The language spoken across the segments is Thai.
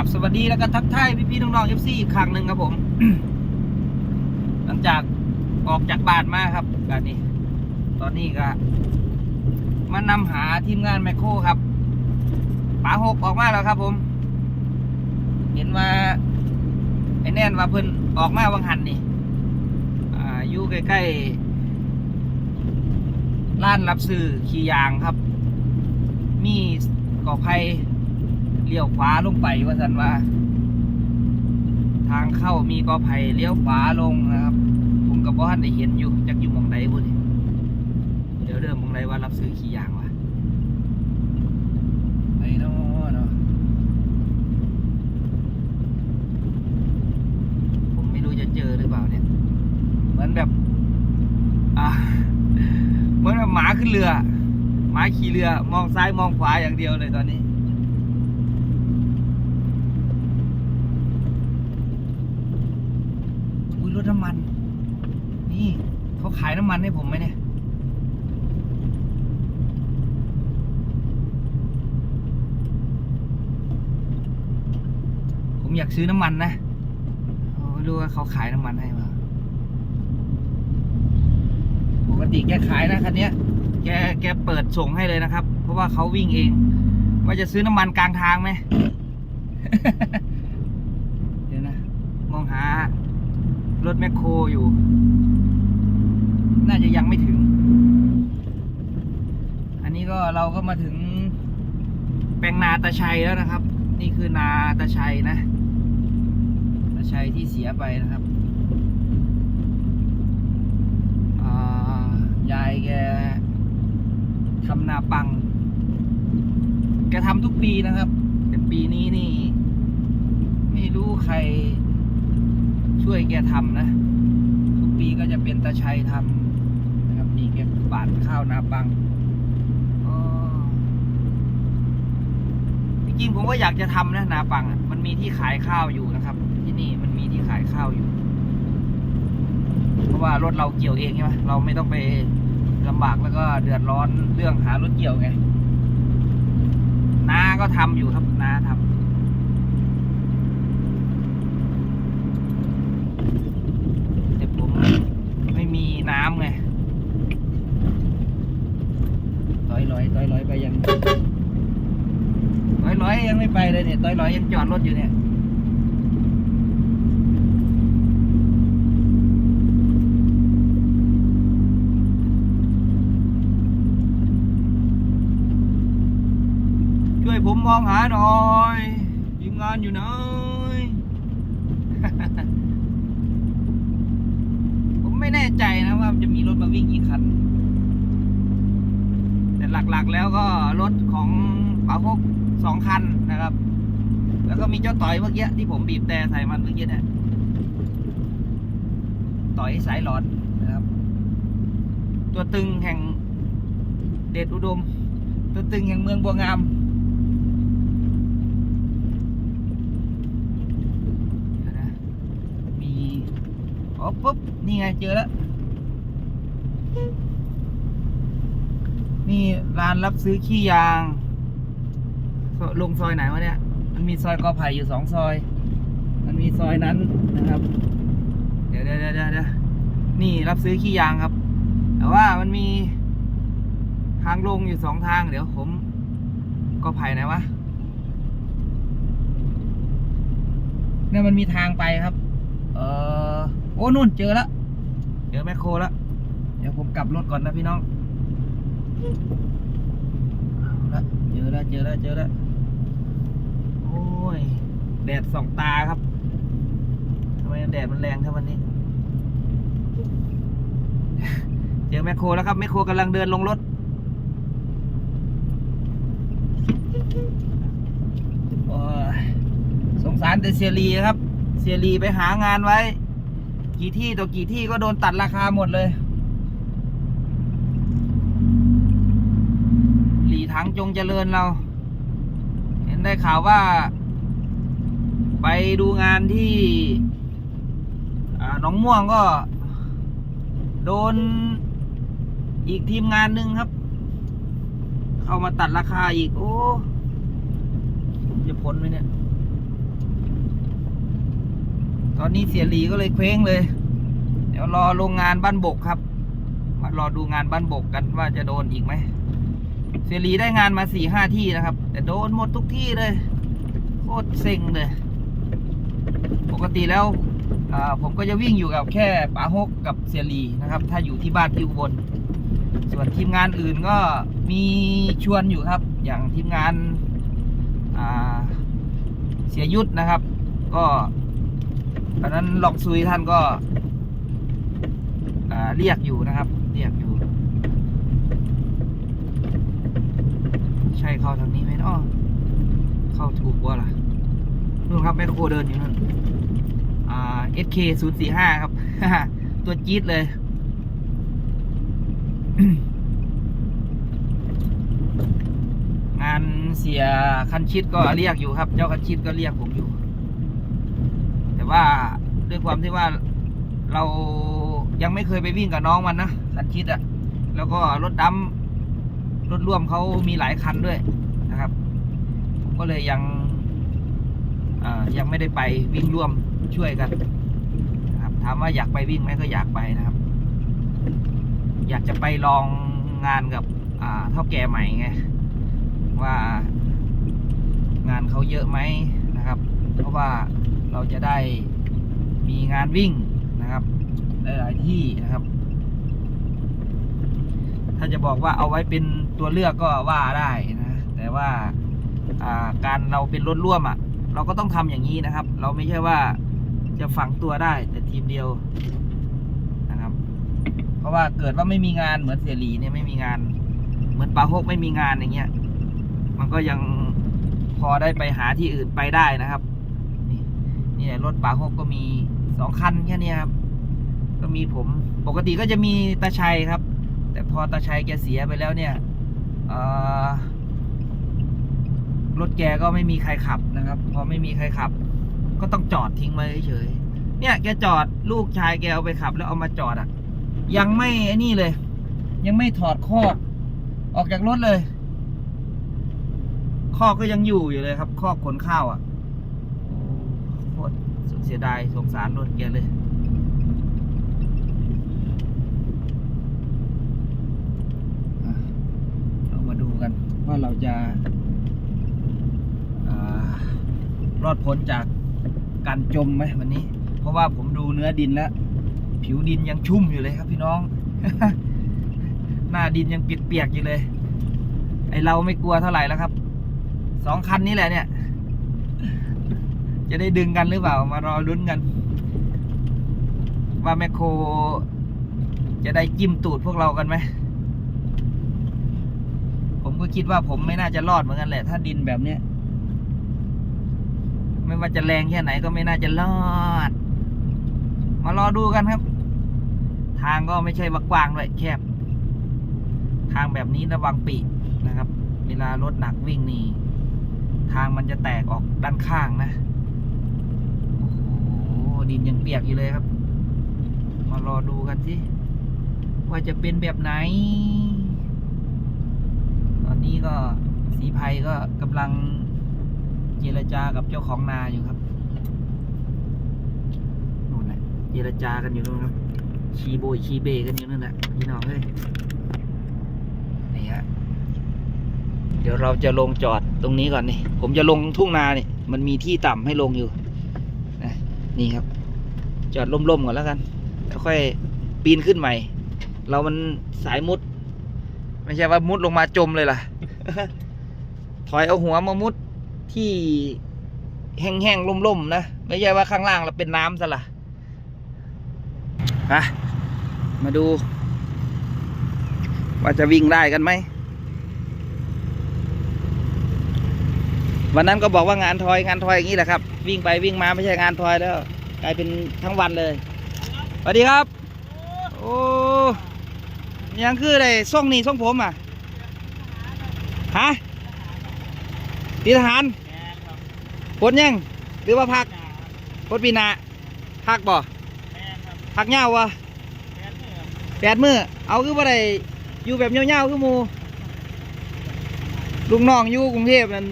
รับสวัสดีแล้วก็ทักทายพี่ๆน้องๆเอฟซีอีกครั้งหนึ่งครับผม หลังจากออกจากบ้านมาครับการนี้ ตอนนี้ก็มานำหาทีมงานแมคโครครับป๋าหกออกมาแล้วครับผม เห็นว่าไอ้แน่นว่าเพิ่นออกมาวังหันนี่อ่าอยู่ใกล้ๆร้านรับซื้อขี่ยางครับ มีกอไผ่ เลี้ยวขวาลงไปว่าสันว่า ทางเข้ามีกอไผ่เลี้ยวขวาลงนะครับ ผมกับพ่อท่านได้เห็นอยู่จักอยู่มองใดบุนี่เดี๋ยวเริ่มมองใดว่ารับซื้อขี่ยางวะไปเนาะเนาะผมไม่รู้จะเจอหรือเปล่าเนี่ยเหมือนแบบอ่าเหมือนแบบหมาขึ้นเรือหมาขี่เรือมองซ้ายมองขวาอย่างเดียวเลยตอนนี้ อุ้ยร ถน้ำมัน นี่เขาขายน้ำมันให้ผมไหมเนี่ยผมอยากซื้อน้ำมันนะไม่รู้ว่าเขาขายน้ำมันให้มาปกติแกขายนะคันนี้แกแกเปิดส่งให้เลยนะครับ เพราะว่าเขาวิ่งเอง ว่าจะซื้อน้ำมันกลางทางไหมเดี๋ยวนะ มองหา รถแมคโครอยู่ น่าจะยังไม่ถึง อันนี้ก็เราก็มาถึง แปลงนาตาชัยแล้วนะครับ นี่คือนาตาชัยนะ ตาชัยที่เสียไปนะครับอ่ายายแกทำนาปัง แกทำทุกปีนะครับ แต่ปีนี้นี่ ไม่รู้ใคร ช่วยแกทำนะ ทุกปีก็จะเป็นตาชัยทำนะครับนี่แกบาดข้าวนาปังจริงๆผมก็อยากจะทำนะนาปังอะมันมีที่ขายข้าวอยู่นะครับ ที่นี่มันมีที่ขายข้าวอยู่ เพราะว่ารถเราเกี่ยวเองใช่ไหมเราไม่ต้องไปลำบากแล้วก็เดือดร้อนเรื่องหารถเกี่ยวไงนาก็ทำอยู่ครับนาทำ แต่ผมไม่มี น้ำไงต้อยลอยต้อยลอยไปยังต้อยลอยยังไม่ไปเลยเนี่ยต้อยลอยยังจอดรถอยู่เนี่ยช่วยผมมองหาหน่อยทีมงานอยู่ไหน ผมไม่ แน่ใจนะว่าจะมีรถมาวิ่งกี่คัน แต่หลักๆแล้วก็รถของป๋าพกสองคันนะครับ แล้วก็มีเจ้าต่อยเมื่อกี้ที่ผมบีบแต่ใส่มันเมื่อกี้เนี่ยต่อยสายหลอนนะครับ ตัวตึงแห่งเดชอุดม ตัวตึงแห่งเมืองบัวงามนะมีอ๋อปุ๊บ นี่ไงเจอแล้ว นี่ร้านรับซื้อขี้ยาง ลงซอยไหนวะเนี่ย มันมีซอยกอไผ่อยู่สองซอย มันมีซอยนั้นนะครับ เดี๋ยวเดี๋ยวเดี๋ยวเดี๋ยวนี่รับซื้อขี้ยางครับ แต่ว่ามันมี ทางลงอยู่สองทาง เดี๋ยวผมกอไผ่ไหนวะเนี่ยมันมีทางไปครับ ออโอ้นู่นเจอแล้วเจอแมคโครแล้วเดี๋ยวผมกลับรถก่อนนะพี่น้องเอาละเจอแล้วเจอแล้วเจอแล้วโอ้ยแดดส่องตาครับทำไมแดดมันแรงครับวันนี้ เจอแมคโครแล้วครับแมคโครกำลังเดินลงรถสงสารแต่เซียรีครับ เซียรีไปหางานไว้ กี่ที่ต่อกี่ที่ก็โดนตัดราคาหมดเลยหลีถังจงเจริญเรา เห็นได้ข่าวว่า ไปดูงานที่อ่าหนองม่วงก็ โดนอีกทีมงานหนึ่งครับ เข้ามาตัดราคาอีก โอ้ จะพ้นไหมเนี่ย ตอนนี้เสียหลีก็เลยเคว้งเลย เดี๋ยวรอโรงงานบ้านบกครับ มารอดูงานบ้านบกกันว่าจะโดนอีกไหมเสียหลีได้งานมาสี่ห้าที่นะครับ แต่โดนหมดทุกที่เลย โคตรเซ็งเลย ปกติแล้วผมก็จะวิ่งอยู่กับแค่ป๋าฮกกับเสียหลีนะครับ ถ้าอยู่ที่บ้านที่อุบลส่วนทีมงานอื่นก็มีชวนอยู่ครับ อย่างทีมงานาเสียยุทธนะครับ ก็ ตอนนั้นหลองซุยท่านก็เรียกอยู่นะครับ เรียกอยู่ ใช่เข้าทางนี้ไหมเนาะเข้าถูกว่าล่ะนู่นครับแมคโคเดินอยู่นั่นอ่า SK 0 4 5ครับ ตัวจี๊ดเลยงานเสียคันชิดก็เรียกอยู่ครับ เจ้าคันชิดก็เรียกผมอยู่ ว่าด้วยความที่ว่าเรายังไม่เคยไปวิ่งกับน้องมันนะคันชิดอะแล้วก็รถดำรถร่วมเขามีหลายคันด้วยนะครับผมก็เลยยังยังไม่ได้ไปวิ่งร่วมช่วยกันนะครับถามว่าอยากไปวิ่งไหมก็อยากไปนะครับ อยากจะไปลองงานกับเท่าแก่ใหม่ไงว่างานเขาเยอะไหมนะครับ เพราะว่า เราจะได้มีงานวิ่งนะครับหลายๆที่นะครับ ถ้าจะบอกว่าเอาไว้เป็นตัวเลือกก็ว่าได้นะ แต่ว่าาการเราเป็นรถร่วมอะ เราก็ต้องทำอย่างนี้นะครับ เราไม่ใช่ว่าจะฝังตัวได้ แต่ทีมเดียวนะครับ เพราะว่าเกิดว่าไม่มีงานเหมือนเสียหลีเนี่ยไม่มีงาน เหมือนปาโฮกไม่มีงานอย่างเงี้ย มันก็ยังพอได้ไปหาที่อื่นไปได้นะครับ นี่รถปาฮกก็มีสองคันแค่นี้ครับ ก็มีผมปกติก็จะมีตาชัยครับ แต่พอตาชัยแกเสียไปแล้วเนี่ยรถแกก็ไม่มีใครขับนะครับ พอไม่มีใครขับ ก็ต้องจอดทิ้งไว้เฉยๆเนี่ยแกจอดลูกชายแกเอาไปขับ แล้วเอามาจอดอะ ยังไม่ไอ้นี่เลย ยังไม่ถอดคอกออกจากรถเลยคอกก็ยังอยู่อยู่เลยครับคอกขนข้าวอะ เสียดายสงสารรถแกเลยอะเรามาดูกันว่าเราจะรอดพ้นจากการจมไหมวันนี้ เพราะว่าผมดูเนื้อดินแล้ว ผิวดินยังชุ่มอยู่เลยครับพี่น้อง หน้าดินยังเปียกๆอยู่เลย ไอเราไม่กลัวเท่าไหร่แล้วครับสองคันนี้แหละเนี่ย จะได้ดึงกันหรือเปล่ามารอลุ้นกัน ว่าแมคโคร จะได้จิ้มตูดพวกเรากันไหม ผมก็คิดว่าผมไม่น่าจะรอดเหมือนกันแหละ ถ้าดินแบบเนี้ย ไม่ว่าจะแรงแค่ไหนก็ไม่น่าจะรอด มารอดูกันครับ ทางก็ไม่ใช่ว่ากว้างด้วยแคบ ทางแบบนี้ระวังปีนะครับ เวลารถหนักวิ่งนี่ทางมันจะแตกออกด้านข้างนะ ดินยังเปียกอยู่เลยครับ มารอดูกันสิว่าจะเป็นแบบไหน ตอนนี้ก็สีภัยก็กำลังเจรจากับเจ้าของนาอยู่ครับนู่นแหละเจรจากันอยู่นู่นครับชีโบยชีเบกันอยู่นั่นแหละพี่น้องเอ้ยนี่ฮะเดี๋ยวเราจะลงจอดตรงนี้ก่อนนี่ผมจะลงทุ่งนานี่มันมีที่ต่ำให้ลงอยู่นะนี่ครับ จอดล่มๆก่อนแล้วกันแล้วค่อยปีนขึ้นใหม่ เรามันสายมุด ไม่ใช่ว่ามุดลงมาจมเลยล่ะ ถอยเอาหัวมามุดที่แห้งๆล่มๆนะ ไม่ใช่ว่าข้างล่างเราเป็นน้ำซะละอะมาดู ว่าจะวิ่งได้กันไหม วันนั้นก็บอกว่างานทอยงานทอยอย่างนี้แหละครับ วิ่งไปวิ่งมาไม่ใช่งานทอยแล้ว กลายเป็นทั้งวันเลยสวัสดีครับ โอ้ยังคือได้ส่งนี่ส่งผมอะฮะตีทหารปลดยังหรือว่าพักปลดปีหนาพักบ่พักเงาวะแปดมือเอาคือว่าได้อยู่แบบเงาๆคือหมูลุงน้องอยู่กรุงเทพนั่น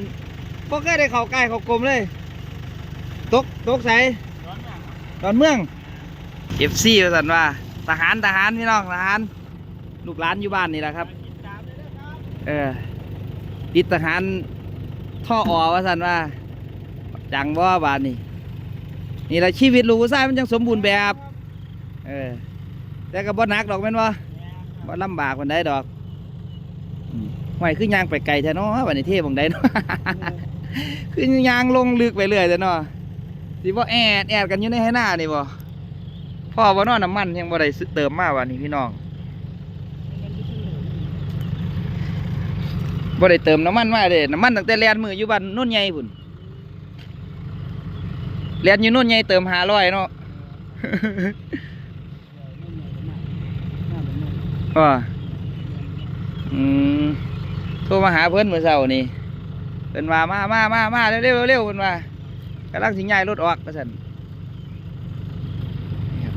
พวกเคยได้เข้าใกล้เข้ากลมเลย ตก ตกใส ดอนเมืองเอฟซีว่าสันว่าทหารทหารพี่น้องทหารลูกหลานอยู่บ้านนี่แหละครับ เออติดทหารท่อออว่าสันว่าจังว่าบ้านนี่นี่แหละชีวิตลูกผู้ชายมันจังสมบูรณ์แบบเออแต่ก็บ่หนักดอกแม่นว่าบ่ลำบากมันได้ดอกห้วยคือยางไปไกลแท้เนาะวันนี้เทบังได้เนาะคือยางลงลึกไปเรื่อยแท้เนาะ สิบ่แอดแอดกันอยู่ในให้หน้านี่บ่พ่อบ่เนอน้ำมันยังบ่ได้ซื้อเติมมาวันนี้พี่น้องบ่ได้เติมน้ำมันมาเด้น้ำมันตั้งแต่แล่นมืออยู่บ้านนุ่นใหญ่พุ่นแล่นอยู่นุ่นใหญ่เติม500เนาะว่าอืมโทรมาหาเพื่อนเมื่อเช้านี่เพิ่นว่ามามามามาเร็วเร็วเร็วเพิ่นว่า กำลังสิย้ายรถออกว่าซั่น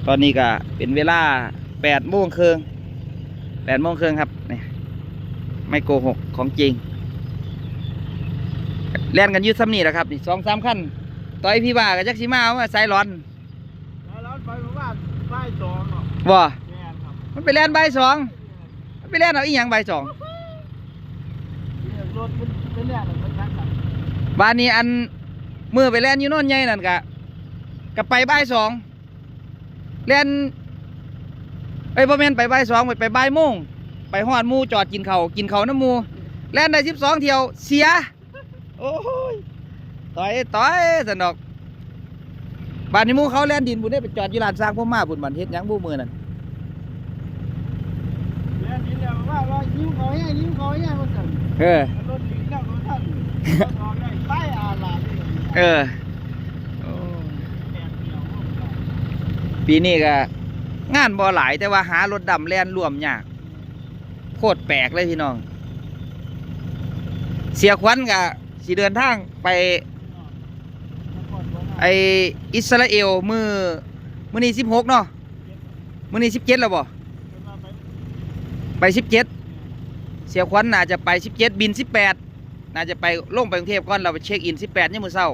ตอนนี้ก็เป็นเวลาแปดโมงครึ่งแปดโมงครึ่งครับนี่ไม่โกหกของจริงแล่นกันอยืดซ้ำนี่แหละครับนี่สองสามขั้นต่อยพี่บ้ากับจักสิมาเอามาใส่ร้อนแล้วไปประมาณบ่ายสองเนาะบ่แม่นครับมันไปแล่นใบายสองมันไปแล่นเอาอีหยังใบายสองเนี่ยรถมันเป็นเนี่ยมันชักกันบ้านนี้อัน มือไปแล่นอยู่โน่นใหญ่นั่นกะกะไปบ่ายสองแล่นเอ้ยพ่อแม่นไปบ่ายสองไปไปบ่ายโมงไปหอดหมูจอดกินเขาวกินเขาวน้ำหมูแล่นได้สิบสองเที่ยวเสีย โอ้ยต่อยต่อยสนอกบ้านนี้หมูเขาแล่นดินบุญได้ไปจอดอยู่ลานสร้างพ่อมาบุญบันเฮ็ดหยังบูมือนั่นแม่นนี่แหละว่าว่ายิ้มเขาแห้งยิ้มเขาแห้งมันสั่นเออรถดีแล้วรถท่านรถออกได้ไปอาลานี่ เออ ปีนี้ก็งานบ่หลายแต่ว่าหารถดำแล่นรวมยากโคตรแปลกเลยพี่น้อง เสียขวัญก็สิเดินทางไป ไออิสราเอลมือมือนี้สิบหกเนาะมือนี้สิบเจ็ดแล้วบ่ไปสิบเจ็ดเสียขวัญน่าจะไปสิบเจ็ดบินสิบแปด น่าจะไปลงไปกรุงเทพก่อนเราไปเช็คอินสิบแปดเนี่ยมือเศร้า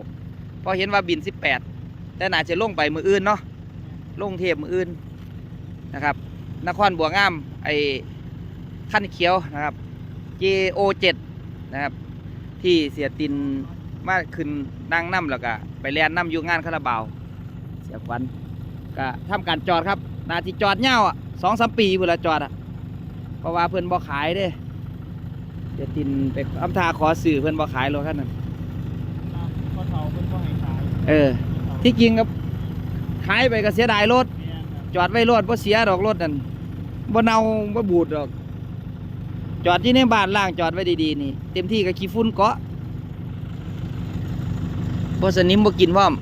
เพอเห็นว่าบินสิบแปดแต่น่าจะลงไปมืออื่นเนาะลงเทพมืออื่นนะครับ นครบัวงามไอ้ขั้นเขียวนะครับ JO7 นะครับ ที่เสียตินมาขึ้นนั่งน้ำแล้วก็ไปแลนน้ำอยู่งานคาราบาว เสียควันก็ทำการจอดครับ นาทีจอดเง่าอะสองสามปีเวลาจอดอะเพราะว่าเพื่อนบ่ขายเด้ เสียตินไปอำทาขอสื่อเพื่อนบ่ขายรถคันนั้นพอเฒ่าเพิ่นบ่ให้ขายเออ ที่จริงครับขายไปก็เสียดายรถแม่นครับจอดไว้รถบ่เสียดอกรถนั่นบ่เน่าบ่บูดดอก จอดที่ในบ้านล่างจอดไว้ดีๆนี่ เต็มที่ก็ขี้ฝุ่นเกาะบ่สนิมบ่กินพร้อม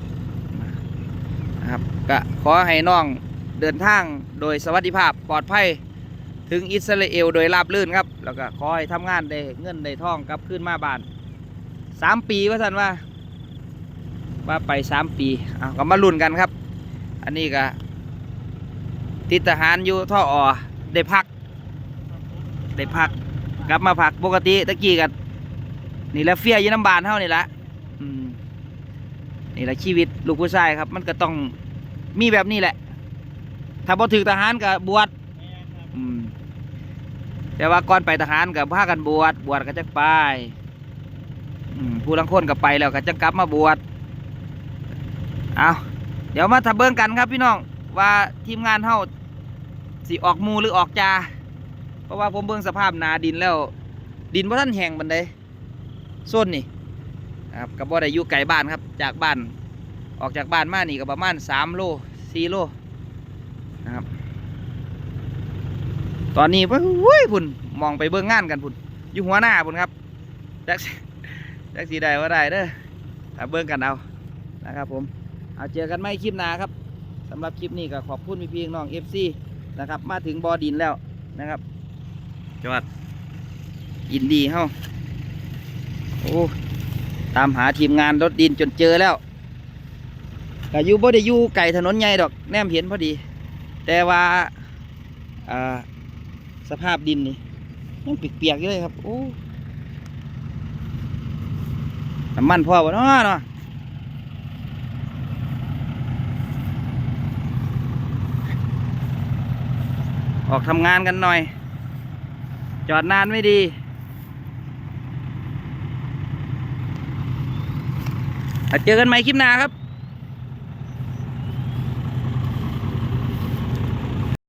นะครับก็ขอให้น้องเดินทางโดยสวัสดิภาพปลอดภัยถึงอิสราเอลโดยราบรื่นครับ แล้วก็ขอให้ทำงานได้เงินได้ท่องกลับขึ้นมาบ้านสามปีว่าสันว่า ว่าไปสามปีเอาก็มาลุ้นกันครับ อันนี้ก็ติดทหารอยู่ท่ออ่ได้พัก ได้พักกลับมาพักปกติตะกี้กันนี่แหละเฟียยู่น้ำบานเท่านี่แหละอืมนี่แหละชีวิตลูกผู้ชายครับ มันก็ต้องมีแบบนี้แหละ ถ้าพอถึงทหารก็บวช แต่ว่าก่อนไปทหารกับพากันบวชบวชก็จะไปผู้ลังคนก็ไปแล้วก็จะกลับมาบวชเอาเดี๋ยวมาทับเบิ้งกันครับพี่น้องว่าทีมงานเฮาสิออกมูหรือออกจาเพราะว่าผมเบิ่งสภาพนาดินแล้ว ดินเพราะท่านแห้งบันไดส้นนี่ครับกับบ่ได้อยู่ไกลบ้านครับ จากบ้านออกจากบ้านมานี่ก็ประมาณสามโลสี่โลนะครับ ตอนนี้เว้ยพุ่นมองไปเบื้องงานกันพุ่นอยู่หัวหน้าพุ่นครับจักสิจักสีได้ว่าได้เด้อถ้าเบื้องกันเอานะครับผมเอาเจอกันไม่คลิปหน้าครับสำหรับคลิปนี้ก็ขอบคุณพี่พี่น้องเอฟซีนะครับ มาถึงบอดินแล้วนะครับจอดอินดีเฮาโอ้ตามหาทีมงานรถดินจนเจอแล้วก็อยู่บ่ได้อยู่ไก่ถนนใหญ่ดอกแนมเห็นพอดี แต่ว่าอ่า สภาพดินนี่ยังเปียกๆอยอะเลยครับโอ้น้ำมันพ่อว่เนาะเนาะออกทำงานกันหน่อย จอดนานไม่ดีเจอกันใหม่คลิปหน้าครับ